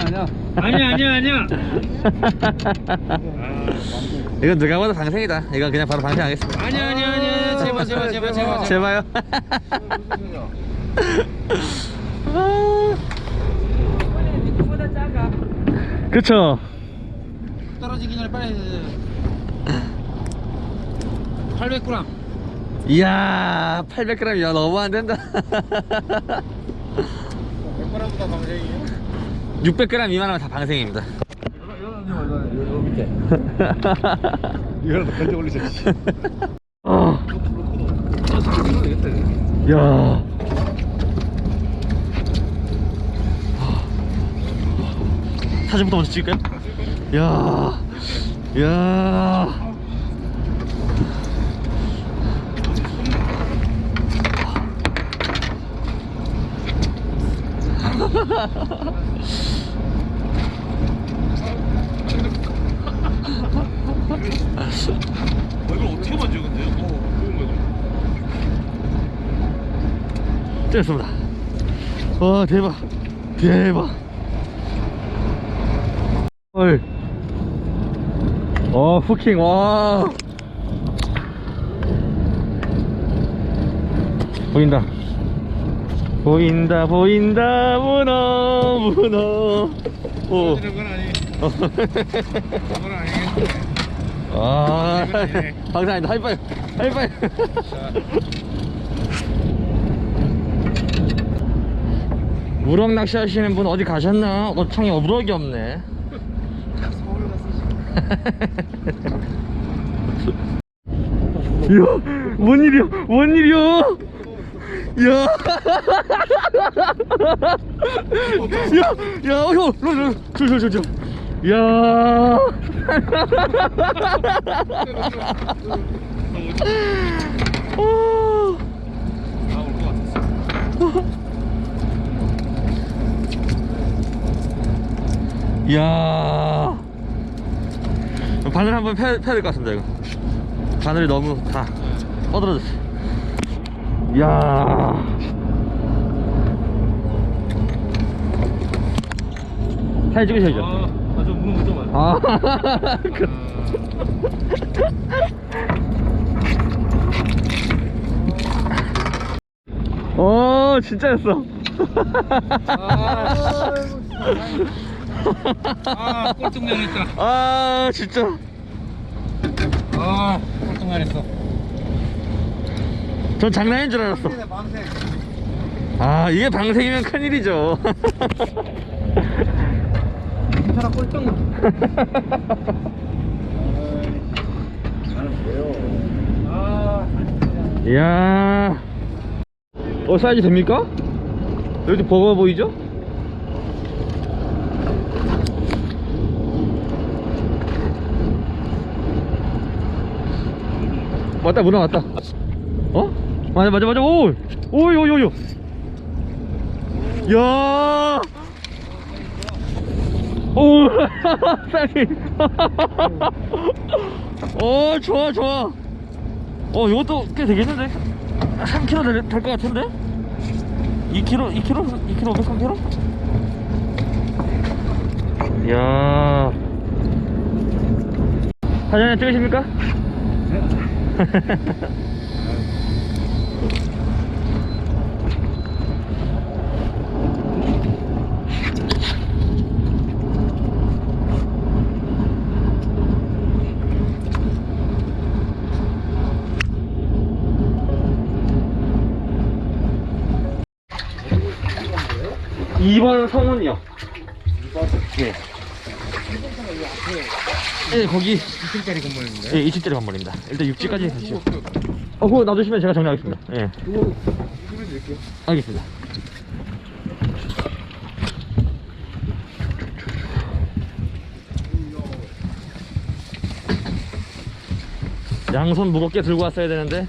아니야 아니야 아니야 아니야 이건 누가 봐도 방생이다. 이건 그냥 바로 방생하겠습니다. 아니야 아니야 아니야 제발 제발 제발 제발 제발 제발요. 그쵸. 떨어지기 전에 빨리 800g 이야, 800g이야. 너무 안 된다. 100g보다 방생이에요? 600g 미만하면 다 방생입니다. 밑에 이거라도 건져 올리자 아. 야. 사진부터 먼저 찍을까요? 야. 야. 이걸 어떻게 만져 근데? 됐습니다. 와 대박 대박. 헐. 어 후킹 와. 보인다. 보인다 보인다 문어 문어. 오. 건 아니 어. 그건 아, 아니네. 방탄이다. 하이파이브. 하이파이브. 우럭 낚시 하시는 분 어디 가셨나? 어, 창에 우럭이 없네. 서울 갔어 이야, 뭔 일이야? 뭔 일이야? 야, 야, 야, 어, 형, 로, 로, 저, 저, 저, 저. 야. 어. 이야 바늘 한번 펴야 될 것 같습니다 이거 바늘이 너무 다 뻗어졌어 이 야. 사진 찍으셔야죠. 아저 문어 못 잡아요. 아, 그, 어 진짜였어. 아 꼴통난했다. 아 진짜. 아 꼴통난했어 전 장난인 줄 알았어 방생 아 이게 방생이면 큰일이죠 괜찮아 꼴등 이야 어 사이즈 됩니까? 여기 버거 보이죠? 맞다 문어 맞다 어? 맞아 맞아 맞아. 오! 오이 오이 오이 야! 오! 사이. 어 좋아 좋아. 어 이것도 꽤 되겠는데? 3kg 될 것 같은데? 2kg 2kg 2kg 500kg 이야. 사장님 찍으십니까? 이번 성훈이요 2번? 예. 예, 거기 2층짜리 건물인데 예, 2층짜리 건물입니다. 일단 육지까지 가시죠. 어, 그거 놔두시면 제가 정리하겠습니다. 예. 알겠습니다. 양손 무겁게 들고 왔어야 되는데.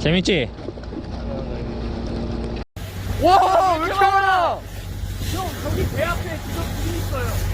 재밌지? 와, 왜 이렇게 많아? 배 앞에 지금 분이